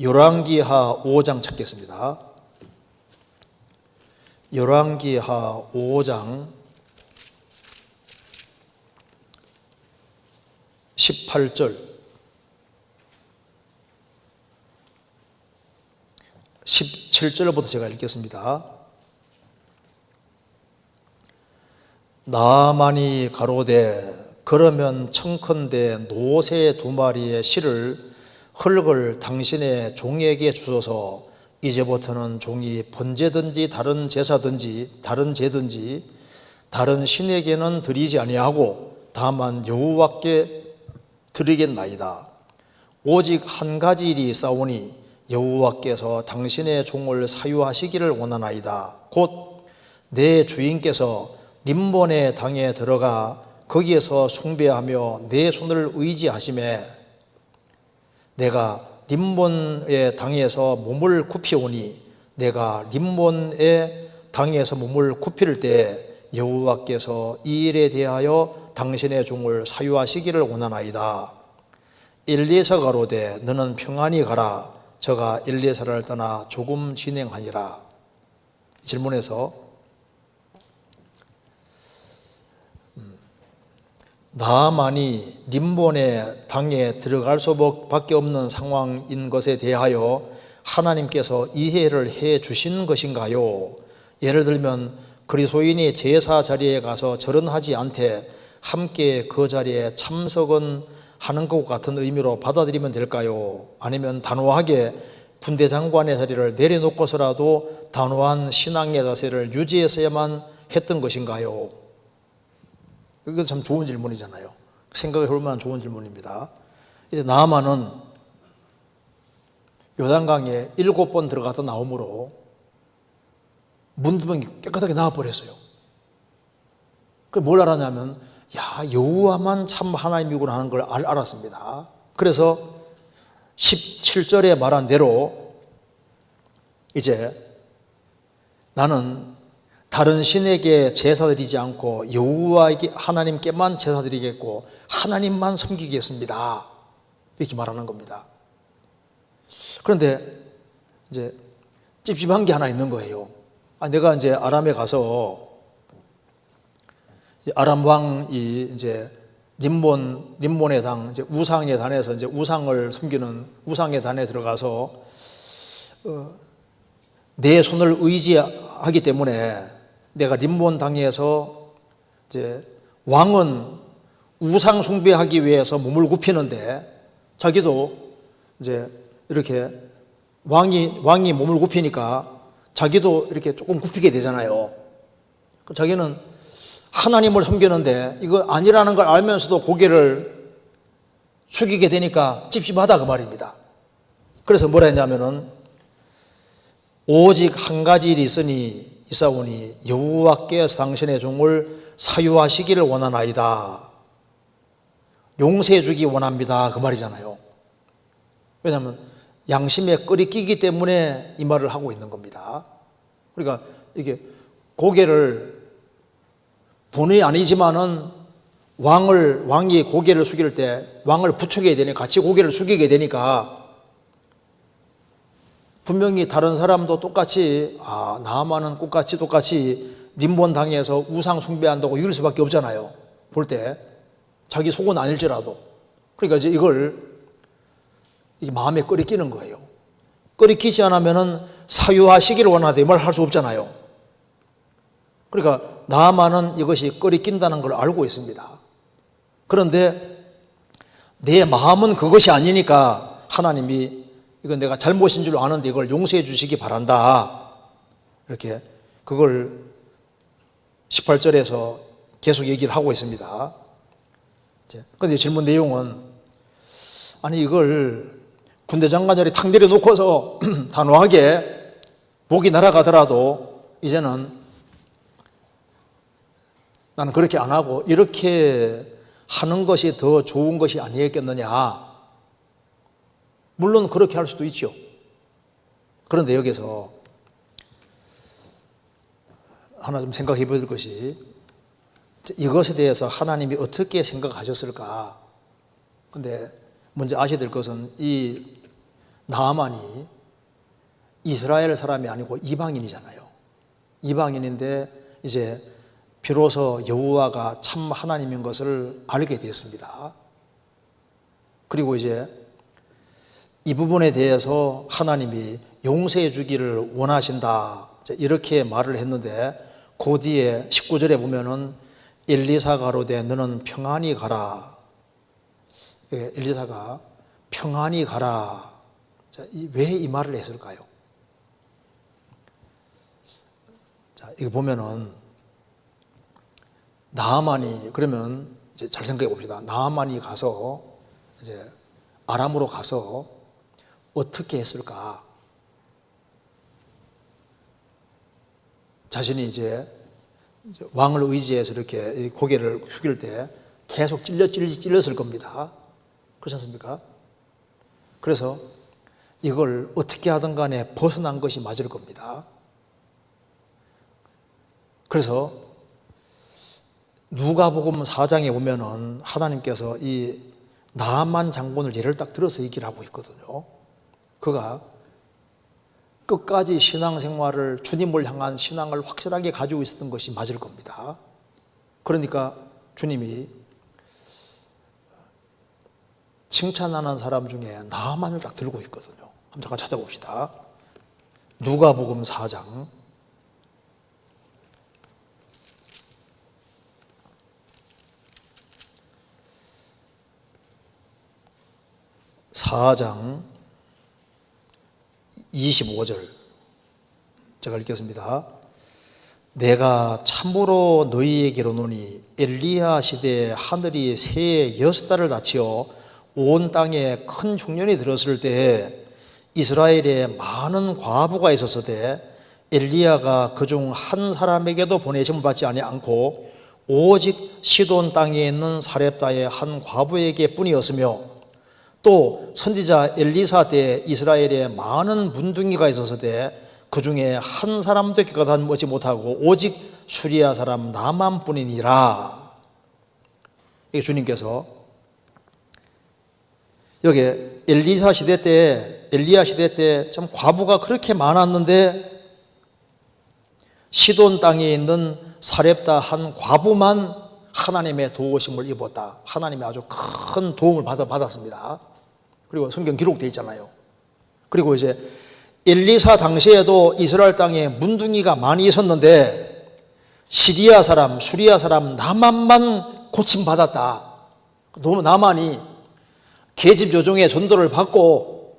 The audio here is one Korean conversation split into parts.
열왕기하 5장 찾겠습니다. 열왕기하 5장 18절 17절부터 제가 읽겠습니다. 나만이 가로되 그러면 청컨대 노새 두 마리의 실을 흙을 당신의 종에게 주소서 이제부터는 종이 번제든지 다른 제사든지 다른 제든지 다른 신에게는 드리지 아니하고 다만 여호와께 드리겠나이다. 오직 한 가지 일이 싸우니 여호와께서 당신의 종을 사유하시기를 원하나이다. 곧 내 주인께서 림본의 당에 들어가 거기에서 숭배하며 내 손을 의지하심에 내가 림본의 당에서 몸을 굽히오니 내가 림본의 당에서 몸을 굽힐 때 여호와께서 이 일에 대하여 당신의 종을 사유하시기를 원하나이다. 엘리에서 가로되 너는 평안히 가라. 저가 엘리에서를 떠나 조금 진행하니라. 질문에서 나만이 림본의 당에 들어갈 수밖에 없는 상황인 것에 대하여 하나님께서 이해를 해 주신 것인가요? 예를 들면 그리스도인이 제사 자리에 가서 절은 하지 않되 함께 그 자리에 참석은 하는 것 같은 의미로 받아들이면 될까요? 아니면 단호하게 군대 장관의 자리를 내려놓고서라도 단호한 신앙의 자세를 유지했어야만 했던 것인가요? 이거 참 좋은 질문이잖아요. 생각해 볼 만한 좋은 질문입니다. 이제 나만은 요단강에 일곱 번 들어갔다 나오므로 문두멍이 깨끗하게 나와버렸어요. 그뭘 알았냐면, 야, 여호와만 참 하나님이구나 하는 걸 알, 알았습니다. 그래서 17절에 말한 대로 이제 나는 다른 신에게 제사 드리지 않고 여호와에게 하나님께만 제사 드리겠고 하나님만 섬기겠습니다. 이렇게 말하는 겁니다. 그런데 이제 찝찝한 게 하나 있는 거예요. 아, 내가 이제 아람에 가서 아람 왕이 이제 림본 림본의 당 이제 우상의 단에서 이제 우상을 섬기는 우상의 단에 들어가서 어, 내 손을 의지하기 때문에 내가 림본 당에서 이제 왕은 우상 숭배하기 위해서 몸을 굽히는데 자기도 이제 이렇게 왕이 왕이 몸을 굽히니까 자기도 이렇게 조금 굽히게 되잖아요. 자기는 하나님을 섬기는데 이거 아니라는 걸 알면서도 고개를 숙이게 되니까 찝찝하다 그 말입니다. 그래서 뭐라 했냐면은 오직 한 가지 일이 있으니 이사오니 여호와께서 당신의 종을 사유하시기를 원하나이다. 용서해 주기 원합니다. 그 말이잖아요. 왜냐하면 양심에 끓이 끼기 때문에 이 말을 하고 있는 겁니다. 그러니까 이게 고개를 본의 아니지만은 왕을 왕이 고개를 숙일 때 왕을 부추게 되니까 같이 고개를 숙이게 되니까 분명히 다른 사람도 똑같이 아 나만은 똑같이 똑같이 림본 당에서 우상 숭배한다고 이길 수밖에 없잖아요. 볼 때 자기 속은 아닐지라도 그러니까 이제 이걸 마음에 끓이끼는 거예요. 끓이키지 않으면은 사유하시기를 원하되 말할 수 없잖아요. 그러니까 나만은 이것이 끓이낀다는 걸 알고 있습니다. 그런데 내 마음은 그것이 아니니까 하나님이 이건 내가 잘못인 줄 아는데 이걸 용서해 주시기 바란다. 이렇게 그걸 18절에서 계속 얘기를 하고 있습니다. 그런데 질문 내용은 아니 이걸 군대 장관 자리 탕 내려놓고서 단호하게 목이 날아가더라도 이제는 나는 그렇게 안 하고 이렇게 하는 것이 더 좋은 것이 아니겠느냐. 물론 그렇게 할 수도 있죠. 그런데 여기서 하나 좀 생각해 볼 것이 이것에 대해서 하나님이 어떻게 생각하셨을까? 근데 먼저 아셔야 될 것은 이 나만이 이스라엘 사람이 아니고 이방인이잖아요. 이방인인데 이제 비로소 여호와가 참 하나님인 것을 알게 되었습니다. 그리고 이제 이 부분에 대해서 하나님이 용서해 주기를 원하신다. 이렇게 말을 했는데 그 뒤에 19절에 보면은 엘리사가 가로되 너는 평안히 가라. 예, 엘리사가 평안히 가라. 왜 이 말을 했을까요? 자, 이거 보면은 나만이 그러면 잘 생각해 봅시다. 나만이 가서 이제 아람으로 가서 어떻게 했을까? 자신이 이제 왕을 의지해서 이렇게 고개를 숙일 때 계속 찔려 찔려 찔렸을 겁니다. 그렇지 않습니까? 그래서 이걸 어떻게 하든 간에 벗어난 것이 맞을 겁니다. 그래서 누가복음 4장에 보면은 하나님께서 이 나만 장군을 예를 딱 들어서 얘기를 하고 있거든요. 그가 끝까지 신앙생활을 주님을 향한 신앙을 확실하게 가지고 있었던 것이 맞을 겁니다. 그러니까 주님이 칭찬하는 사람 중에 나만을 딱 들고 있거든요. 한번 잠깐 찾아봅시다. 누가복음 4장 4장 25절 제가 읽겠습니다. 내가 참으로 너희에게로노니 엘리야 시대에 하늘이 새해 여섯 달을 닫히어 온 땅에 큰 흉년이 들었을 때 이스라엘에 많은 과부가 있었으되 엘리야가 그중 한 사람에게도 보내심을 받지 않고 오직 시돈 땅에 있는 사렙다의 한 과부에게 뿐이었으며 또 선지자 엘리사 때 이스라엘에 많은 문둥이가 있었을 때그 중에 한 사람도 깨끗하지 못하고 오직 수리아 사람 나만뿐이니라. 이게 주님께서 여기 엘리사 시대 때 엘리야 시대 때 참 과부가 그렇게 많았는데 시돈 땅에 있는 사렙다 한 과부만 하나님의 도우심을 입었다. 하나님의 아주 큰 도움을 받아 받았습니다. 그리고 성경 기록되어 있잖아요. 그리고 이제 엘리사 당시에도 이스라엘 땅에 문둥이가 많이 있었는데 시리아 사람, 수리아 사람 나만만 고침 받았다. 너무 나만이 계집 요종의 전도를 받고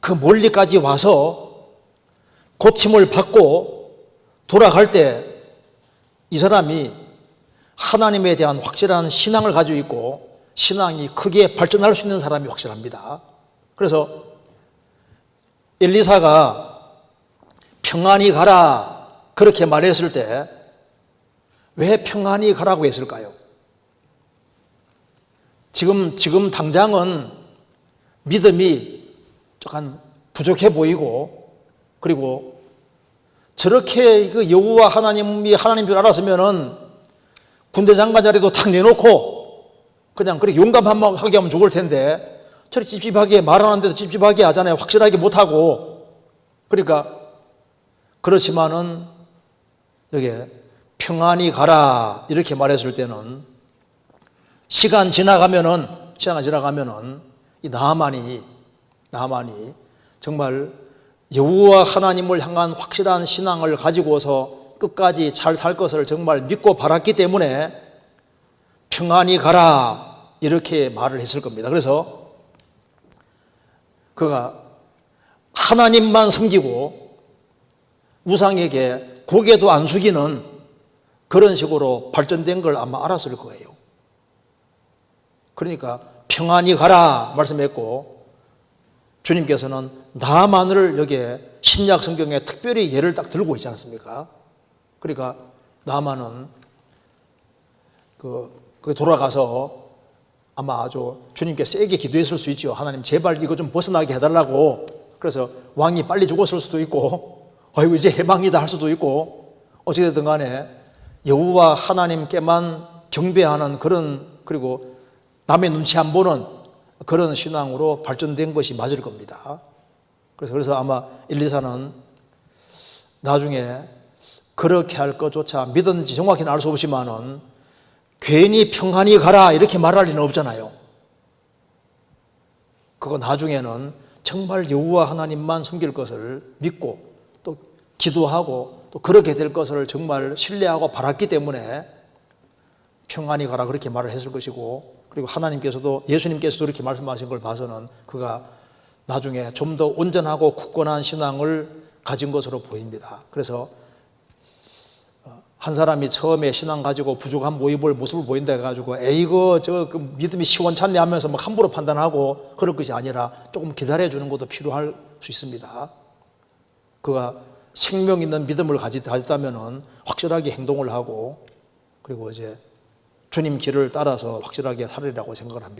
그 멀리까지 와서 고침을 받고 돌아갈 때 이 사람이 하나님에 대한 확실한 신앙을 가지고 있고 신앙이 크게 발전할 수 있는 사람이 확실합니다. 그래서 엘리사가 평안히 가라 그렇게 말했을 때 왜 평안히 가라고 했을까요? 지금 지금 당장은 믿음이 조금 부족해 보이고 그리고 저렇게 그 여호와 하나님이 하나님 줄 알았으면은 군대 장관 자리도 탁 내놓고 그냥 그렇게 용감하게 하면 좋을 텐데 저렇게 찝찝하게 말하는데도 찝찝하게 하잖아요. 확실하게 못하고 그러니까 그렇지만은 여기 평안히 가라 이렇게 말했을 때는 시간 지나가면은 시간 지나가면은 이 나만이 나만이 정말 여호와 하나님을 향한 확실한 신앙을 가지고서 끝까지 잘 살 것을 정말 믿고 바랐기 때문에 평안히 가라 이렇게 말을 했을 겁니다. 그래서 그가 하나님만 섬기고 우상에게 고개도 안 숙이는 그런 식으로 발전된 걸 아마 알았을 거예요. 그러니까 평안히 가라 말씀했고 주님께서는 나만을 여기에 신약 성경에 특별히 예를 딱 들고 있지 않습니까? 그러니까 나만은 그, 그 돌아가서 아마 아주 주님께 세게 기도했을 수 있죠. 하나님 제발 이거 좀 벗어나게 해달라고. 그래서 왕이 빨리 죽었을 수도 있고, 아이고 이제 해방이다 할 수도 있고, 어찌됐든 간에 여호와 하나님께만 경배하는 그런 그리고 남의 눈치 안 보는 그런 신앙으로 발전된 것이 맞을 겁니다. 그래서 그래서 아마 일리사는 나중에 그렇게 할 것조차 믿었는지 정확히는 알 수 없지만은 괜히 평안히 가라 이렇게 말할 리는 없잖아요. 그거 나중에는 정말 여호와 하나님만 섬길 것을 믿고 또 기도하고 또 그렇게 될 것을 정말 신뢰하고 바랐기 때문에 평안히 가라 그렇게 말을 했을 것이고 그리고 하나님께서도 예수님께서도 그렇게 말씀하신 걸 봐서는 그가 나중에 좀 더 온전하고 굳건한 신앙을 가진 것으로 보입니다. 그래서 어, 한 사람이 처음에 신앙 가지고 부족한 모습을 모습을 보인다 해가지고 에이거 저 그 믿음이 시원찮네 하면서 막 함부로 판단하고 그럴 것이 아니라 조금 기다려 주는 것도 필요할 수 있습니다. 그가 생명 있는 믿음을 가졌다면은 확실하게 행동을 하고 그리고 이제 주님 길을 따라서 확실하게 살으리라고 생각을 합니다.